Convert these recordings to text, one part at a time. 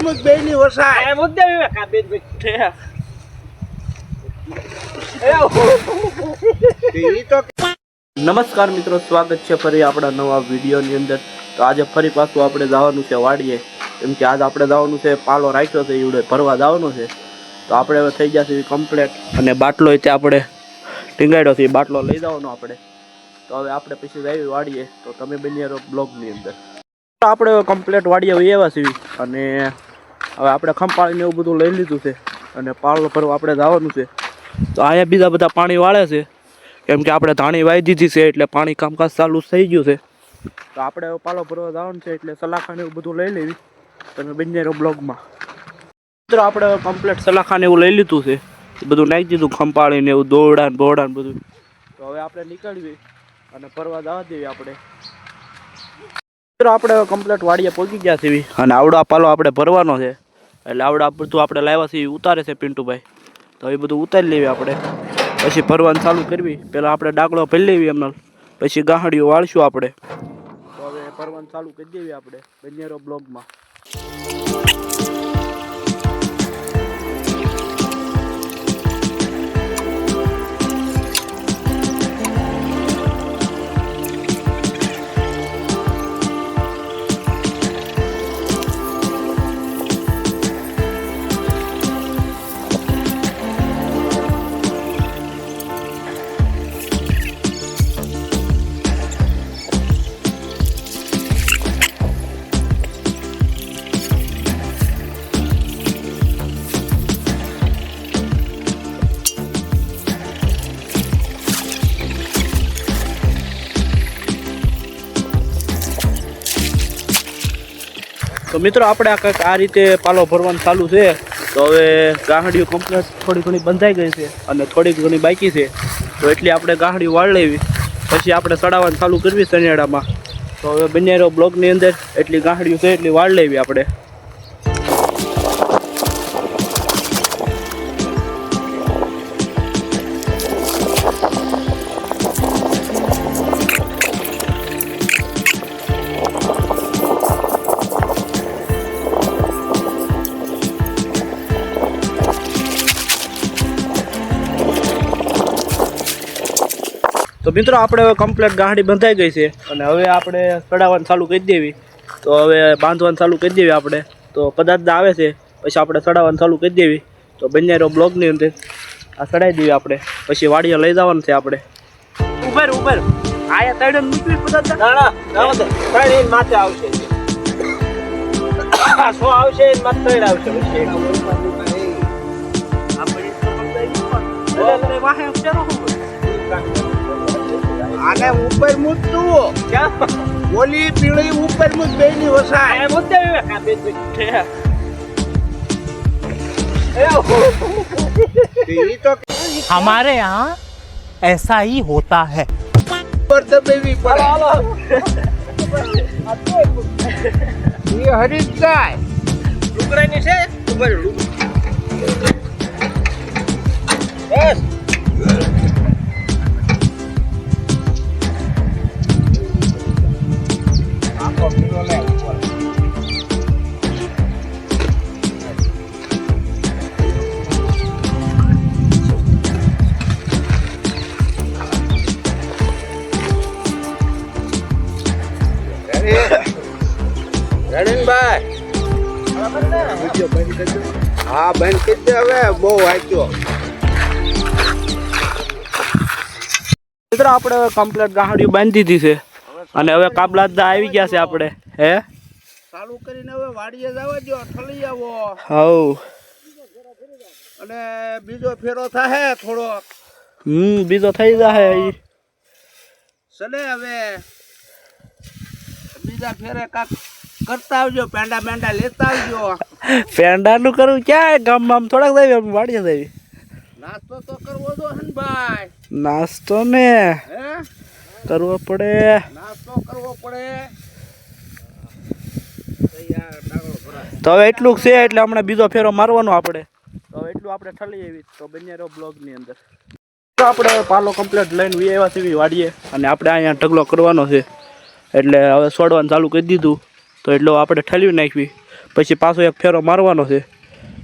મુક બે ની વસાય એ મુદ્દે વિવેક આ બે નમસ્કાર મિત્રો સ્વાગત છે ફરી આપણા નવા વિડીયોની અંદર. તો આજે ફરી પાછું આપણે જવાનું છે વાડીએ. કેમ કે આજે આપણે જવાનું છે પાલો રાખ્યો છે એવડે ભરવા જવાનું છે. તો આપણે હવે થઈ જશે કમ્પ્લેટ અને બાટલો તે આપણે ટીંગાડ્યો છે એ બાટલો લઈ જવાનો આપણે. તો હવે આપણે પછી જઈએ વાડીએ. તો તમે બની રહો બ્લોગની અંદર. આપણે કમ્પ્લેટ વાડીએ એવા છીએ. અને હવે આપણે ખંપાળીને એવું બધું લઈ લીધું છે. અને પાલો ભરવા આપણે જવાનું છે. તો અહીંયા બીજા બધા પાણી વાળે છે. કેમ કે આપણે ધાણી વાઈ દીધી છે એટલે પાણી કામકાજ ચાલુ થઈ ગયું છે. તો આપણે પાલો ભરવા જવાનું છે એટલે સલાખાને એવું બધું લઈ લેવી. તમે બંને બ્લોગમાં. મિત્રો આપણે કમ્પ્લેટ સલાખાને એવું લઈ લીધું છે. બધું નાખી દીધું, ખંપાળીને એવું દોરડા ને બધું. તો હવે આપણે નીકળવી અને ફરવા જવા દેવી આપણે. મિત્રો, આપણે કમ્પ્લેટ વાડીએ પહોંચી ગયા છીએ. અને આવડા પાલો આપણે ભરવાનો છે. એટલે આવડા બધું આપણે લાવ્યા છીએ, ઉતારે છે પિન્ટુભાઈ. તો એ બધું ઉતારી લેવી આપણે. પછી ભરવાનું ચાલુ કરવી. પહેલાં આપણે ડાકડો ભરી લેવી એમને. પછી ગાહડીઓ વાળશું આપણે. તો હવે ભરવાનું ચાલુ કરી દેવી આપણે, બંનેરો બ્લોગમાં. તો મિત્રો આપણે આ કંઈક આ રીતે પાલો ભરવાનું ચાલુ છે. તો હવે ગાહડીઓ કમ્પ્લેટ થોડી ઘણી બંધાઈ ગઈ છે અને થોડીક ઘણી બાકી છે. તો એટલી આપણે ગાહડીઓ વાળ લેવી પછી આપણે ચડાવવાનું ચાલુ કરવી શનિયાળામાં તો હવે બંને બ્લોગની અંદર એટલી ગાહડીઓ છે એટલી વાળ લેવી આપણે. તો મિત્રો આપણે હવે કમ્પ્લેટ ગાડી બંધાઈ ગઈ છે અને હવે આપણે ચડાવવાનું ચાલુ કરી દેવી. તો હવે બાંધવાનું ચાલુ કરી દેવી આપણે. તો પદાર્થ આવે છે પછી આપણે ચડાવવાનું ચાલુ કરી દેવી. તો બંને બ્લોગની અંદર આ ચડાવી દેવી આપણે. પછી વાડીએ લઈ જવાનું છે આપણે. ઉપર ઉપર આયા તળે મૂકવી પદાર્થ. ના ના માથે આવશે. શું આવશે? એ માથે ત્રણ આવશે. પછી આપણે વાહે અક્ષરો શું આને ઉપર મુક તું ક્યાં ઓલી પીળી ઉપર મુક બે ની વસાય આ મુદ્દે વિવેક આ બેન ભાઈ ઈ તો हमारे यहाँ ऐसा ही होता है ઉપર દબેવી પડે ઈ હરી જ જાય લુકડાની છે ઉપર રણીનભાઈ. હા બેન કીધે હવે બહુ વાંચ્યો. મિત્રો આપણે કમ્પ્લીટ ગાહડી બાંધી દીધી છે. અને હવે કાબલાદા આવી ગયા છે આપણે. હે? ચાલુ કરીને હવે વાડીએ જવા દો ઠલી આવો હવ. અને બીજો ફેરો થાય થોડો હમ બીજો થઈ જાય ઈ. ચલે હવે. બીજા ફેરે કાક કરતા આવજો પેંડા પેંડા લેતા આવજો. પેંડાનું કરવું ક્યાં? ગામમાં આમ થોડાક જાય આમ વાડીએ જાય નાસ્તો તો કરવો જો હનભાઈ નાસ્તો ને કરવો પડે. નાસ્તો કરવો પડે. તો હવે એટલું છે એટલે હમણાં બીજો ફેરો મારવાનો આપણે. તો એટલું આપણે ઠલી એવી તો બંને રહો બ્લોગની અંદર. તો આપણે પાલો કમ્પ્લીટ લઈને વી આવ્યા છીએ વાડીએ. અને આપણે અહીંયા ઢગલો કરવાનો છે. એટલે હવે છોડવાનું ચાલુ કરી દીધું. તો એટલો આપણે ઠલવી નાખવી. પછી પાછો એક ફેરો મારવાનો છે.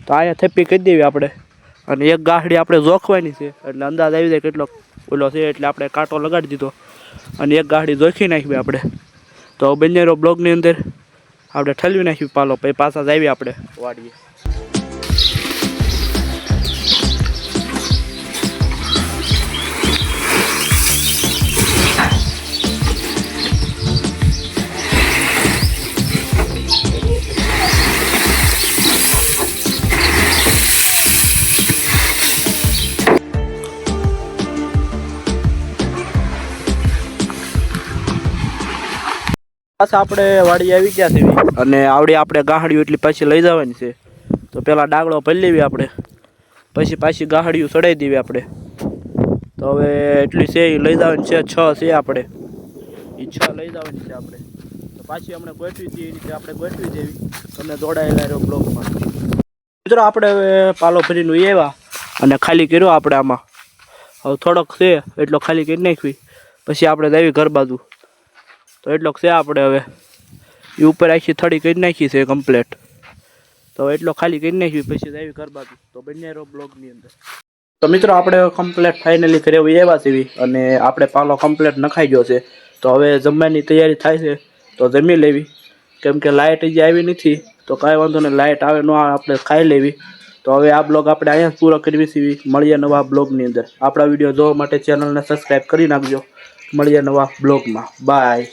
તો અહીંયા થપ્પી કરી દેવી આપણે. અને એક ગાહડી આપણે જોખવાની છે. એટલે અંદાજ આવી જાય કેટલો ઓલો છે એટલે આપણે કાંટો લગાડી દીધો. અને એક ગાહડી જોખી નાખવી આપણે. તો બંનેરો બ્લોગની અંદર આપણે ઠલવી નાખ્યું પાલો. પછી પાછા જ આવી આપણે. વાડીએ. પાછા આપણે વાડી આવી ગયા છે. અને આવડી આપણે ગાહડીઓ એટલી પાછી લઈ જવાની છે. તો પેલા ડાગડો ભરી લેવી આપણે. પછી પાછી ગાહડિયું ચડાવી દેવી આપણે. તો હવે એટલી છે એ લઈ જવાની છે, છ છે આપણે. એ છ લઈ જવાની છે આપણે. તો પાછી અમને ગોઠવી દઈએ, એ રીતે આપણે ગોઠવી દેવી. તમને જોડાયેલા રહ્યો બ્લોકમાં મિત્રો, આપણે હવે પાલો ભરીને આવ્યા અને ખાલી કર્યો આપણે આમાં. હવે થોડોક છે, એટલો ખાલી કરી નાખવી. પછી આપણે દેવી ઘર બાજુ. તો એટલો છે આપણે હવે. એ ઉપર આખી થડી કરી નાખી છે કમ્પ્લેટ તો એટલો ખાલી કરી નાખી પછી આવી કર બાજુ તો બંને રહો બ્લોગની અંદર. તો મિત્રો આપણે કમ્પ્લેટ ફાઇનલી ઘરે આવ્યા છે અને આપણે પાલો કમ્પ્લેટ નખાઈ ગયો છે. તો હવે જમવાની તૈયારી થાય છે. તો જમી લેવી. કેમ કે લાઇટ હજી આવી નથી. તો કાંઈ વાંધો નહીં લાઇટ આવે ન આપણે ખાઈ લેવી. તો હવે આ બ્લોગ આપણે અહીંયા પૂરો કરવી છીએ. મળીએ નવા બ્લોગની અંદર. આપણા વીડિયો જોવા માટે ચેનલને સબસ્ક્રાઈબ કરી નાખજો. મળીએ નવા બ્લોગમાં. બાય